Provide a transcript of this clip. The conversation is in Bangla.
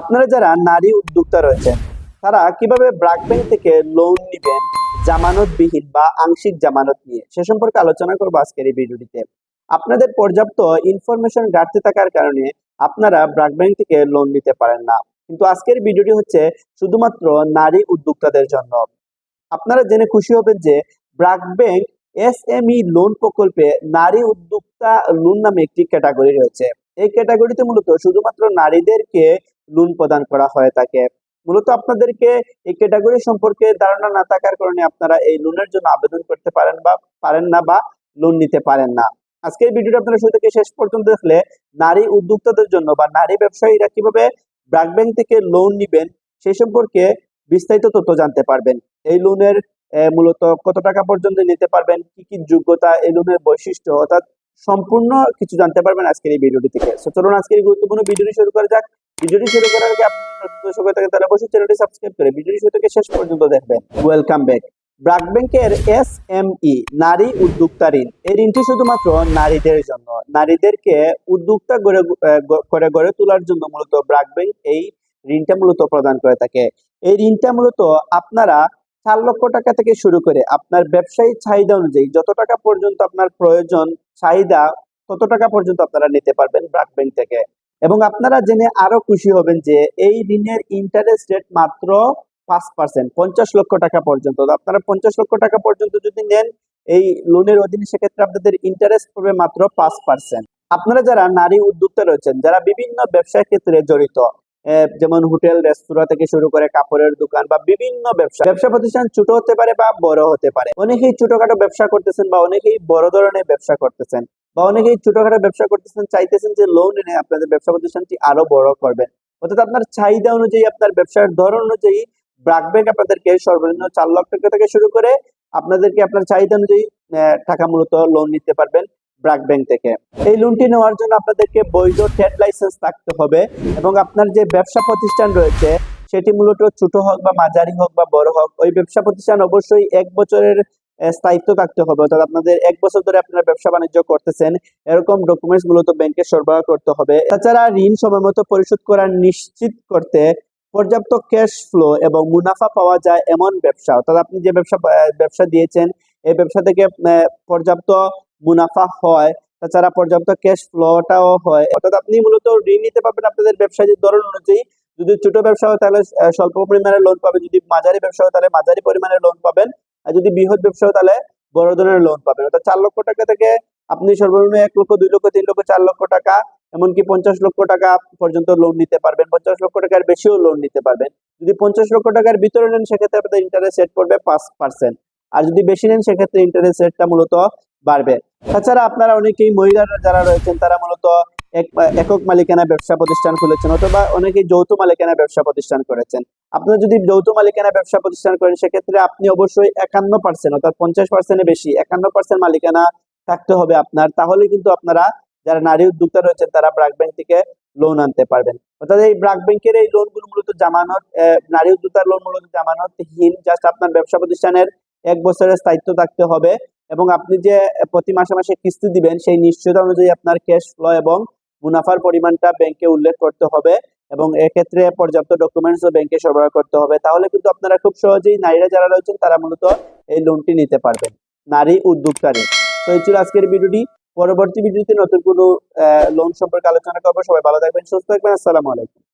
আপনারা যারা নারী উদ্যোক্তা রয়েছেন, তারা কীভাবে ব্রাক ব্যাংক থেকে লোন নেবেন, জামানতবিহীন বা আংশিক জামানত নিয়ে, সে সম্পর্কে আলোচনা করব আজকের এই ভিডিওটিতে। আপনাদের পর্যাপ্ত ইনফরমেশন ঘাটতি থাকার কারণে আপনারা ব্রাক ব্যাংক থেকে লোন নিতে পারেন না। কিন্তু আজকের ভিডিওটি হচ্ছে শুধুমাত্র নারী উদ্যোক্তাদের জন্য। আপনারা জেনে খুশি হবেন যে ব্রাক ব্যাংক এসএমই লোন প্রকল্পে নারী উদ্যোক্তা লোন নামে একটি ক্যাটাগরি রয়েছে। এই ক্যাটাগরিতে মূলত শুধুমাত্র নারীদেরকে লোন প্রদান করা হয়ে থাকে মূলত আপনাদেরকে এই ক্যাটাগরি সম্পর্কে ধারণা না থাকার কারণে আপনারা এই লোনের জন্য আবেদন করতে পারেন বা পারেন না বা লোন নিতে পারেন না। আজকের ভিডিওটা আপনারা শুরু থেকে শেষ পর্যন্ত দেখলে নারী উদ্যোক্তাদের জন্য বা নারী ব্যবসায়ীরা কীভাবে ব্রাক ব্যাংক থেকে লোন নিবেন সেই সম্পর্কে বিস্তারিত তথ্য জানতে পারবেন। এই লোনের মূলত কত টাকা পর্যন্ত নিতে পারবেন কি কি যোগ্যতা এই লোনের বৈশিষ্ট্য অর্থাৎ সম্পূর্ণ কিছু জানতে পারবেন আজকের এই ভিডিওটি থেকে। So, চলুন আজকের গুরুত্বপূর্ণ ভিডিওটি শুরু করা যাক। ভিডিওটি শুরু করার আগে আপনি নতুন দর্শক হয়ে থাকেন, তাহলে অবশ্যই চ্যানেলটি সাবস্ক্রাইব করে ভিডিওটি শুরু থেকে শেষ পর্যন্ত দেখবেন। ওয়েলকাম ব্যাক ব্রাক ব্যাংকের এস এম ই নারী উদ্যোক্তা ঋণ। এই ঋণটি শুধুমাত্র নারীদের জন্য, নারীদেরকে উদ্যোক্তা গড়ে করে গড়ে তোলার জন্য মূলত ব্রাক ব্যাংক এই ঋণটা মূলত প্রদান করে থাকে। এই ঋণটা মূলত আপনারা চার লক্ষ টাকা থেকে শুরু করে আপনার ব্যবসায়ী চাহিদা অনুযায়ী যত টাকা পর্যন্ত আপনার প্রয়োজন চাহিদা, তত টাকা পর্যন্ত আপনারা নিতে পারবেন ব্রাক ব্যাংক থেকে। এবং আপনারা জেনে আরও খুশি হবেন যে এই ঋণের ইন্টারেস্ট রেট মাত্র পাঁচ পার্সেন্ট পঞ্চাশ লক্ষ টাকা পর্যন্ত। আপনারা পঞ্চাশ লক্ষ টাকা পর্যন্ত যদি নেন, এই লোনের অধীনে সেক্ষেত্রে আপনাদের ইন্টারেস্ট পড়বে মাত্র পাঁচ পার্সেন্ট আপনারা যারা নারী উদ্যোক্তা রয়েছেন, যারা বিভিন্ন ব্যবসার ক্ষেত্রে জড়িত যেমন হোটেল, রেস্তোরাঁ থেকে শুরু করে কাপড়ের দোকান বা বিভিন্ন ব্যবসা ব্যবসা প্রতিষ্ঠান ছোট হতে পারে বা বড় হতে পারে। অনেকেই ছোটখাটো ব্যবসা করতেছেন বা অনেকেই বড় ধরনের ব্যবসা করতেছেন। বা অনেকেই ছোটখাটো ব্যবসা করতেছেন, চাইতেছেন যে লোন এনে আপনাদের ব্যবসা প্রতিষ্ঠানটি আরও বড় করবেন। অর্থাৎ আপনার চাহিদা অনুযায়ী, আপনার ব্যবসার ধরন অনুযায়ী ব্রাক ব্যাংক আপনাদেরকে সর্বনিম্ন চার লক্ষ টাকা থেকে শুরু করে আপনাদেরকে আপনার চাহিদা অনুযায়ী টাকা মূলত লোন নিতে পারবেন ব্রাক ব্যাংক থেকে। এই লোনটি নেওয়ার জন্য আপনাদেরকে বৈধ ট্রেড লাইসেন্স থাকতে হবে এবং আপনার যে ব্যবসা প্রতিষ্ঠান রয়েছে, সেটি মূলত ছোট হোক বা মাঝারি হোক বা বড় হোক, ওই ব্যবসা প্রতিষ্ঠান অবশ্যই এক বছরের স্থায়িত্ব থাকতে হবে। অর্থাৎ আপনাদের এক বছর ধরে আপনারা ব্যবসা বাণিজ্য করতেছেন, এরকম ডকুমেন্টস মূলত ব্যাংকে সরবরাহ করতে হবে। তাছাড়া ঋণ সময় মতো পরিশোধ করা নিশ্চিত করতে পর্যাপ্ত ক্যাশ ফ্লো এবং মুনাফা পাওয়া যায় এমন ব্যবসা। অর্থাৎ আপনি যে ব্যবসা ব্যবসা দিয়েছেন, এই ব্যবসা থেকে পর্যাপ্ত মুনাফা হয়, তাছাড়া পর্যাপ্ত ক্যাশ ফ্লোটাও হয়। অর্থাৎ আপনি মূলত ঋণ নিতে পারবেন আপনাদের ব্যবসায়ী ধরন অনুযায়ী। যদি ছোট ব্যবসা হয় তাহলে স্বল্প পরিমাণে লোন পাবেন। যদি মাঝারি ব্যবসা হয় তাহলে মাঝারি পরিমাণে লোন পাবেন। আর যদি বৃহৎ ব্যবসা হয় তাহলে বড় ধরনের লোন পাবেন। অর্থাৎ চার লক্ষ টাকা থেকে আপনি সর্বনিম্ন এক লক্ষ, দুই লক্ষ, তিন লক্ষ, চার লক্ষ টাকা, এমনকি পঞ্চাশ লক্ষ টাকা পর্যন্ত লোন নিতে পারবেন। পঞ্চাশ লক্ষ টাকার বেশিও লোন নিতে পারবেন। যদি পঞ্চাশ লক্ষ টাকার ভিতরে নেন, সেক্ষেত্রে আপনাদের ইন্টারেস্ট রেট পড়বে পাঁচ পার্সেন্ট আর যদি বেশি নেন, সেক্ষেত্রে ইন্টারেস্ট রেটটা মূলত বাড়বে। তাছাড়া আপনারা অনেকেই মহিলারা যারা রয়েছেন, তারা মূলত একক মালিকানা ব্যবসা প্রতিষ্ঠান খুলেছেন অথবা অনেকে যৌথ মালিকানা ব্যবসা প্রতিষ্ঠান করেছেন। আপনারা যদি যৌথ মালিকানা ব্যবসা প্রতিষ্ঠান করেন, সেক্ষেত্রে আপনি অবশ্যই একান্ন পার্সেন্ট অর্থাৎ পঞ্চাশ পার্সেন্টের বেশি একান্ন পার্সেন্ট মালিকানা থাকতে হবে আপনার। তাহলে কিন্তু আপনারা যারা নারী উদ্যোক্তা রয়েছেন, তারা ব্রাক ব্যাংক থেকে লোন আনতে পারবেন। অর্থাৎ এই ব্রাক ব্যাংকের এই লোনগুলো মূলত জামানত নারী উদ্যোক্তার লোন মূলত জামানতহীন জাস্ট আপনার ব্যবসা প্রতিষ্ঠানের এক বছরের স্থায়িত্ব থাকতে হবে এবং আপনি যে প্রতি মাসে মাসে কিস্তি দিবেন, সেই নিশ্চয়তা অনুযায়ী আপনার ক্যাশ ফ্লো এবং মুনাফার পরিমাণটা ব্যাংকে উল্লেখ করতে হবে এবং এক্ষেত্রে পর্যাপ্ত ডকুমেন্টসও ব্যাংকে সরবরাহ করতে হবে। তাহলে কিন্তু আপনারা খুব সহজেই নারীরা যারা রয়েছেন, তারা মূলত এই লোনটি নিতে পারবেন, নারী উদ্যোক্তারে তো এই ছিল আজকের ভিডিওটি। পরবর্তী ভিডিওতে নতুন কোনো লোন সম্পর্কে আলোচনা করব। সবাই ভালো থাকবেন, সুস্থ থাকবেন। আসসালামু আলাইকুম।